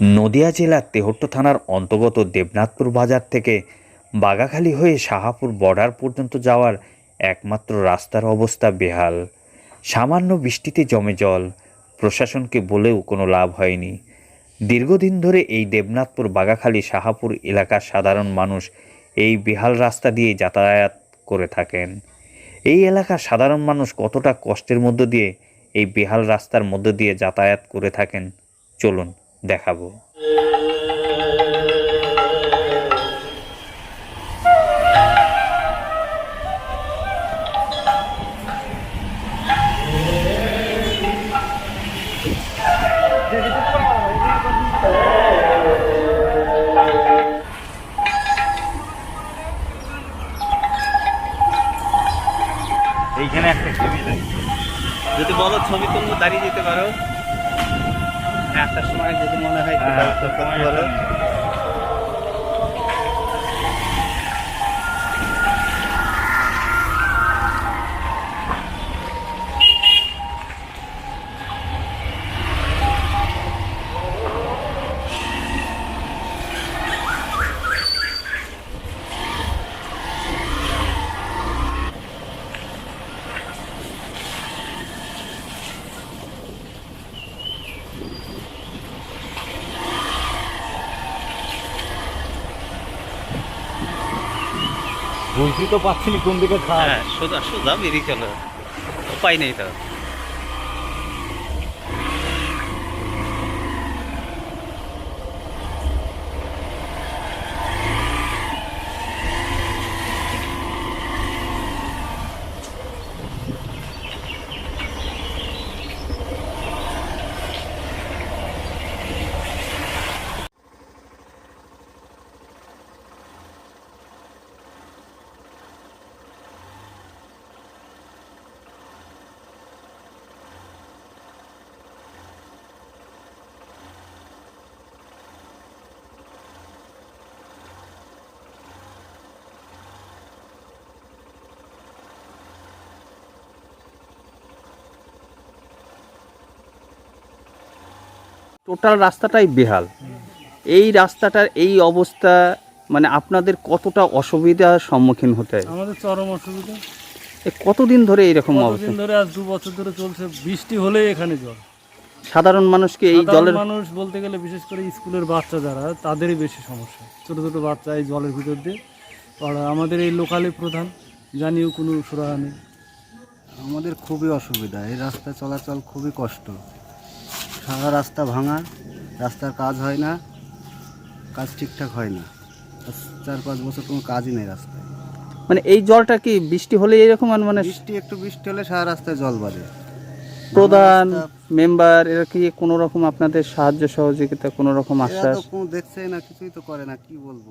নদিয়া জেলার তেহট্ট থানার অন্তর্গত দেবনাথপুর বাজার থেকে বাগাখালী হয়ে শাহাপুর বর্ডার পর্যন্ত যাওয়ার একমাত্র রাস্তার অবস্থা বেহাল। সামান্য বৃষ্টিতে জমে জল, প্রশাসনকে বলেও কোনো লাভ হয়নি। দীর্ঘদিন ধরে এই দেবনাথপুর বাগাখালী শাহাপুর এলাকার সাধারণ মানুষ এই বেহাল রাস্তা দিয়ে যাতায়াত করে থাকেন। এই এলাকার সাধারণ মানুষ কতটা কষ্টের মধ্য দিয়ে এই বেহাল রাস্তার মধ্য দিয়ে যাতায়াত করে থাকেন? চলুন দেখাবো। এইখানে একটা ছবি যদি বলো ছবি তুলবো দাঁড়িয়ে যেতে পারো। একটার সময় যদি মনে হয় বুঝতে তো পাচ্ছি না কোন দিকে খাওয়া হ্যাঁ সোজা সোজা বেরিয়ে চলো। উপায় নেই তো। টোটাল রাস্তাটাই বেহাল। এই রাস্তাটার এই অবস্থা মানে আপনাদের কতটা অসুবিধার সম্মুখীন হতে হয়? আমাদের চরম অসুবিধা। এ কতদিন ধরে এইরকম অবস্থা? ধরে আজ দু বছর ধরে চলছে বৃষ্টি হলেই এখানে জল। সাধারণ মানুষকে এই জলের মানুষ বলতে গেলে বিশেষ করে স্কুলের বাচ্চা যারা তাদেরই বেশি সমস্যা। ছোট ছোট বাচ্চা এই জলের ভিতর দিয়ে আর আমাদের এই লোকালে প্রধান জানিও কোনো সুরাহা নেই। আমাদের খুবই অসুবিধা এই রাস্তা চলাচল খুবই কষ্ট। সারা রাস্তা ভাঙা রাস্তার কাজ হয় না কাজ ঠিকঠাক হয় না। চার পাঁচ বছর কোনো কাজই নেই রাস্তায়। মানে এই জলটা কি বৃষ্টি হলে এরকম মানে বৃষ্টি একটু বৃষ্টি হলে সারা রাস্তায় জল বাঁধে প্রধান মেম্বার এরা কি কোনো রকম আপনাদের সাহায্য সহযোগিতা কোনো রকম আশ্বাস? দেখছেই না কিছুই তো করে না কি বলব?